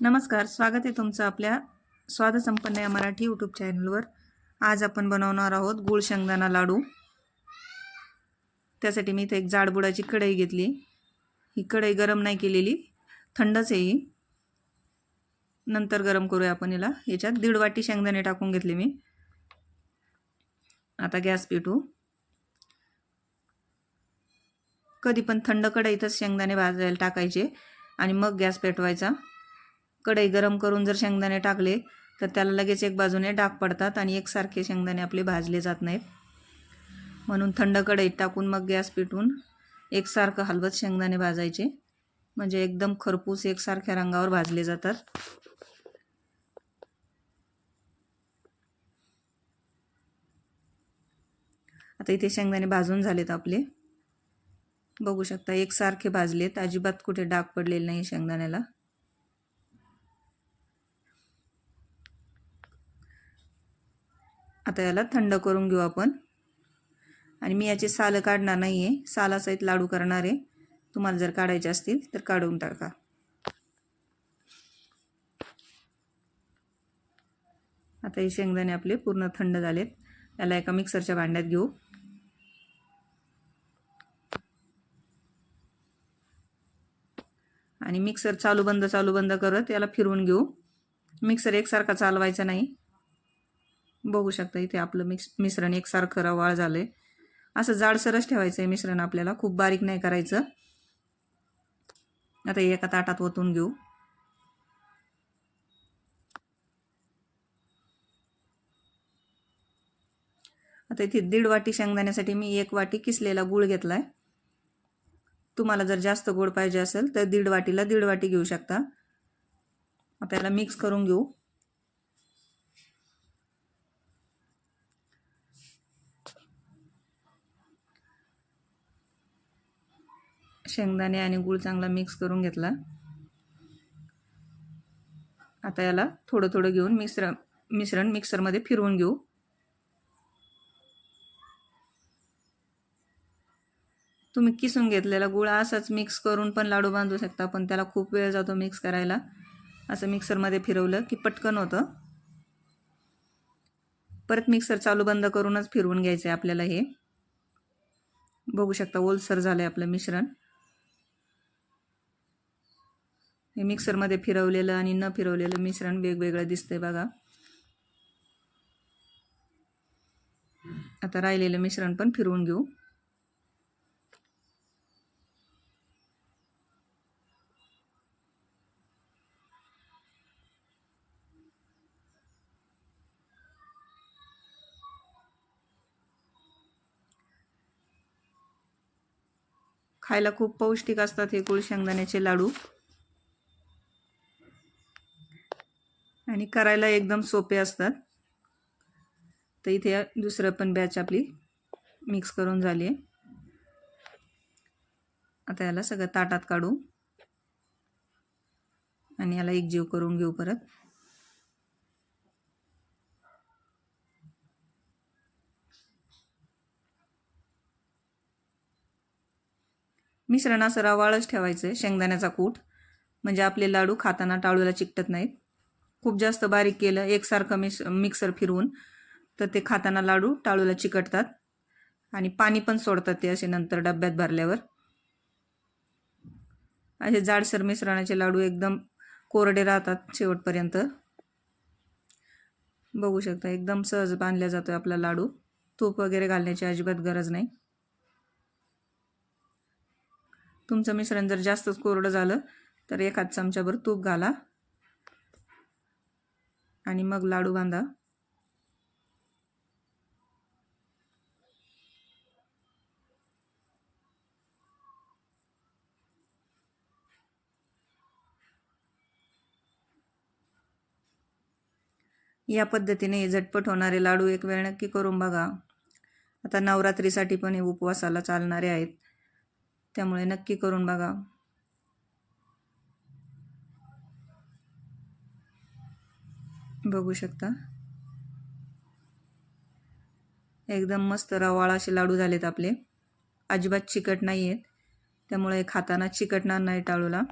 नमस्कार स्वागत आहे तुमचं आपल्या स्वादसंपन्न या मराठी यूट्यूब चॅनलवर आज आपण बनवणार आहोत गुळ शेंगदाणा लाडू. त्यासाठी मी इथे एक जाडबुडाची कढई घेतली. ही कढई गरम नाही केलेली थंडच आहे ही. नंतर गरम करूया आपण याला याच्यात दीड वाटी शेंगदाणे टाकून घेतले मी. आता गॅस पेटू कधी पण थंड कढईतच शेंगदाणे भाजायला टाकायचे आणि मग गॅस पेटवायचा. कढई गरम करून जर शेंगदाणे टाकले तर त्याला लगेच एक बाजूने डाग पडतात आणि एकसारखे शेंगदाणे आपले भाजले जात नाहीत. म्हणून थंड कढईत टाकून मग गॅस पिटून एकसारखं हलवत शेंगदाणे भाजायचे. म्हणजे एकदम खरपूस एकसारख्या रंगावर भाजले जातात. आता इथे शेंगदाणे भाजून झालेत आपले. बघू शकता एकसारखे भाजलेत. अजिबात कुठे डाग पडलेले नाही शेंगदाण्याला. आता याला थंड करून घेऊ आपण. आणि मी याचे सालं काढणार नाही आहे सालासहित लाडू करणार आहे. तुम्हाला जर काढायचे असतील तर काढून टाका. आता हे शेंगदाणे आपले पूर्ण थंड झालेत. याला एका मिक्सरच्या भांड्यात घेऊ. आणि मिक्सर चालू बंद चालू बंद करत याला फिरवून घेऊ. मिक्सर एकसारखा चालवायचा नाही. बघू शकता इथे आपलं मिक्स मिश्रण एकसारखं रवाळ झालं आहे असं जाडसरच ठेवायचं आहे मिश्रण आपल्याला खूप बारीक नाही करायचं. आता एका ताटात ओतून घेऊ. आता इथे दीड वाटी शेंगदाण्यासाठी मी एक वाटी किसलेला गूळ घेतला आहे तुम्हाला जर जास्त गोड पाहिजे असेल तर दीड वाटीला दीड वाटी घेऊ शकता. आता याला मिक्स करून घेऊ. शेंगदाणे आणि गूळ चांगला मिक्स करून घेतला. आता याला थोडं थोडं घेऊन मिश्र मिश्रण मिक्सरमध्ये फिरवून घेऊ. तुम्ही किसून घेतलेला गुळ असाच मिक्स करून पण लाडू बांधू शकता पण त्याला खूप वेळ जातो मिक्स करायला. असं मिक्सरमध्ये फिरवलं की पटकन होतं. परत मिक्सर चालू बंद करूनच फिरवून घ्यायचं आहे आपल्याला हे. बघू शकता ओलसर झालं आहे आपलं मिश्रण. हे मिक्सरमध्ये फिरवलेलं आणि न फिरवलेलं मिश्रण वेगवेगळं दिसतंय बघा. आता राहिलेलं मिश्रण पण फिरवून घेऊ. खायला खूप पौष्टिक असतात हे गुळ शेंगदाण्याचे लाडू. आणि करायला एकदम सोपे असतात. तर इथे दुसरं पण बॅच आपली मिक्स करून झाली आहे. आता याला सगळं ताटात काढू. आणि याला एक जीव करून घेऊ परत. मिश्रणा असं रवाळच ठेवायचं आहे शेंगदाण्याचा कूट. म्हणजे आपले लाडू खाताना टाळूला चिकटत नाहीत. खूप जास्त बारीक केलं एकसारखं मिक्स मिक्सर फिरवून. तर ते खाताना लाडू टाळूला चिकटतात. आणि पाणी पण सोडतात ते असे नंतर डब्यात भरल्यावर. असे जाडसर मिश्रणाचे लाडू एकदम कोरडे राहतात शेवटपर्यंत. बघू शकता एकदम सहज बांधल्या जातो आपला लाडू. तूप वगैरे घालण्याची अजिबात गरज नाही. तुमचं मिश्रण जर जास्तच कोरडं झालं तर एखाद चमच्याभर तूप घाला. आणि मग लाडू बांधा. या पद्धतीने झटपट होणारे लाडू एक वेळ नक्की करून बघा. आता नवरात्रीसाठी पण हे उपवासाला चालणारे आहेत. त्यामुळे नक्की करून बघा. बघू शकता. एकदम मस्त रवाळ असे लाडू झालेत आपले. अजिबात चिकट नाही आहेत त्यामुळे खाताना चिकटणार नाही टाळूला.